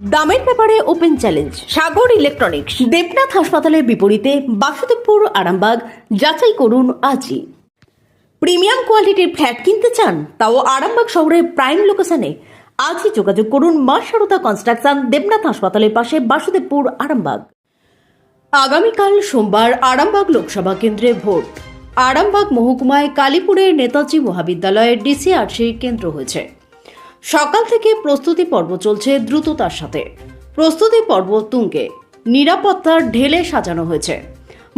দামের ব্যাপারে open challenge, Sagar electronics. Debnath হাসপাতালের বিপরীতে বাসুদেবপুর, আরামবাগ, যাচাই করুন আজই। প্রিমিয়াম কোয়ালিটির ফ্ল্যাট কিনতে চান, তাও আরামবাগ শহরের প্রাইম লোকেশনে। আজই যোগাযোগ করুন মা সারদা কনস্ট্রাকশন, দেবনাথ হাসপাতালের পাশে বাসুদেবপুর, আরামবাগ। আগামীকাল সোমবার আরামবাগ লোকসভা কেন্দ্রে ভোট। আরামবাগ মহকুমায় কালীপুরের নেতাজি মহাবিদ্যালয়ের ডিসিআরসি কেন্দ্র হয়েছে। সকাল থেকে প্রস্তুতি পর্ব চলছে দ্রুততার সাথে। প্রস্তুতি পর্ব তুঙ্গে। নিরাপত্তার ঢেলে সাজানো হয়েছে।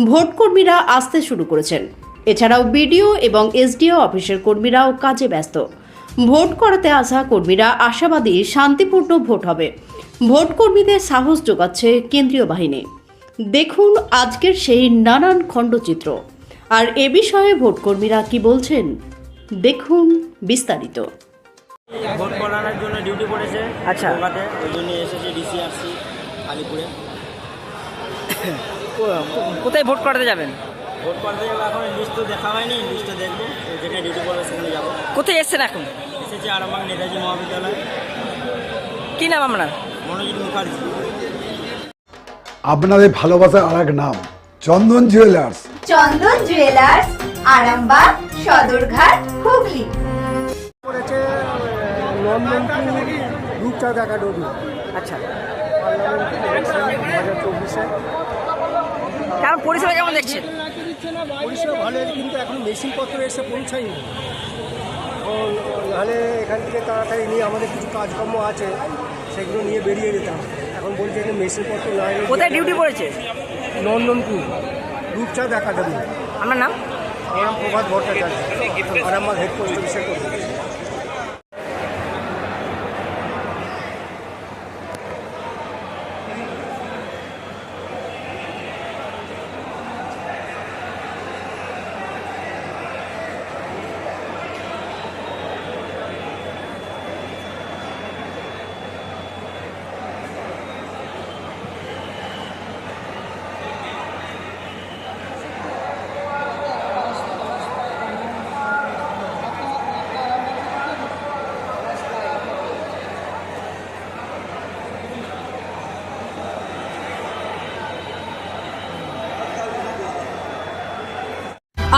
ভোটকর্মীরা আসতে শুরু করেছেন। এছাড়াও বিডিও এবং এসডিও অফিসের কর্মীরাও কাজে ব্যস্ত। ভোট করাতে আসা কর্মীরা আশাবাদী শান্তিপূর্ণ ভোট হবে। ভোট কর্মীদের সাহস যোগাচ্ছে কেন্দ্রীয় বাহিনী। দেখুন আজকের সেই নানান খণ্ডচিত্র। আর এ বিষয়ে ভোটকর্মীরা কি বলছেন? দেখুন বিস্তারিত। ভোট করানোর জন্য ডিউটি পড়েছে আচ্ছা। কলকাতায়। ওই জন্য এসেছে ডিসিআরসি আলিপুরে। কোথায় ভোট করাতে যাবেন? ভোট করতে যাব এখন লিস্ট তো দেখা হয়নি লিস্ট দেখব তো যেখানে ডিউটি পড়বে সেখানে যাব। কোথায় এসছেন এখন? এসেছে আরামবাগ নেতাজি মহাবিদ্যালয়। কি নাম আপনার? মনোজিৎ মুখার্জি। আপনাদের ভালোবাসার আর এক নাম Chandan jewellers Chandan jewellers Arambagh Sadarghat Hooghly. Nandanpur Roopchand academy আচ্ছা। কেমন পরিষেবা কেমন দেখছেন? পরিষেবা ভালো কিন্তু এখন মেশিনপত্র এসে পৌঁছায়নি। নাহলে এখান থেকে তাড়াতাড়ি নিয়ে আমাদের কিছু কাজকর্ম আছে সেগুলো নিয়ে বেরিয়ে যেতাম। এখন বলছে যে মেশিনপত্র না কোথায় ডিউটি পড়েছে? নন্দনপুর রূপচাঁদ একাডেমি। আপনার নাম? আমার নাম প্রভাত ভট্টাচার্য। আর আমার head post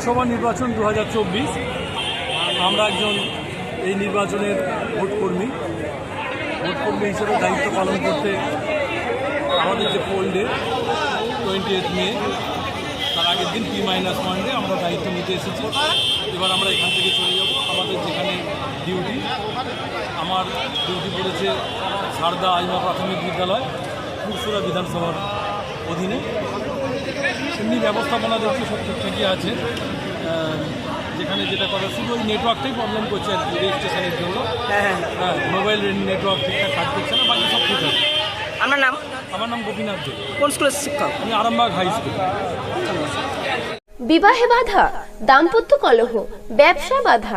Lok Sabha নির্বাচন দু হাজার চব্বিশ। আমরা একজন এই নির্বাচনের ভোটকর্মী। ভোটকর্মী হিসেবে দায়িত্ব পালন করতে আমাদের যে poll day twenty eight May তার আগের দিন পি মাইনাস ওয়ান ডে আমরা দায়িত্ব নিতে এসেছি। এবার আমরা এখান থেকে চলে যাব। আমাদের যেখানে ডিউটি আমার ডিউটি পড়েছে সারদা আইমা প্রাথমিক বিদ্যালয় পুরসুরা বিধানসভার অধীনে। এমনি ব্যবস্থাপনা দেখছি সব ঠিকঠাকই আছে। যেখানে যেটা কথা শুধু ওই নেটওয়ার্কটাই প্রবলেম করছে আর কি রেজিস্ট্রেশনের জন্য। হ্যাঁ হ্যাঁ। হ্যাঁ মোবাইল নেটওয়ার্ক ঠিকঠাক কাজ করছে না বাকি সব ঠিক আছে আপনার নাম? আমার নাম গোপীনাথ দে কোন স্কুলের শিক্ষক? আমি আরামবাগ হাই স্কুল বিবাহে বাধা দাম্পত্য কলহ ব্যবসা বাধা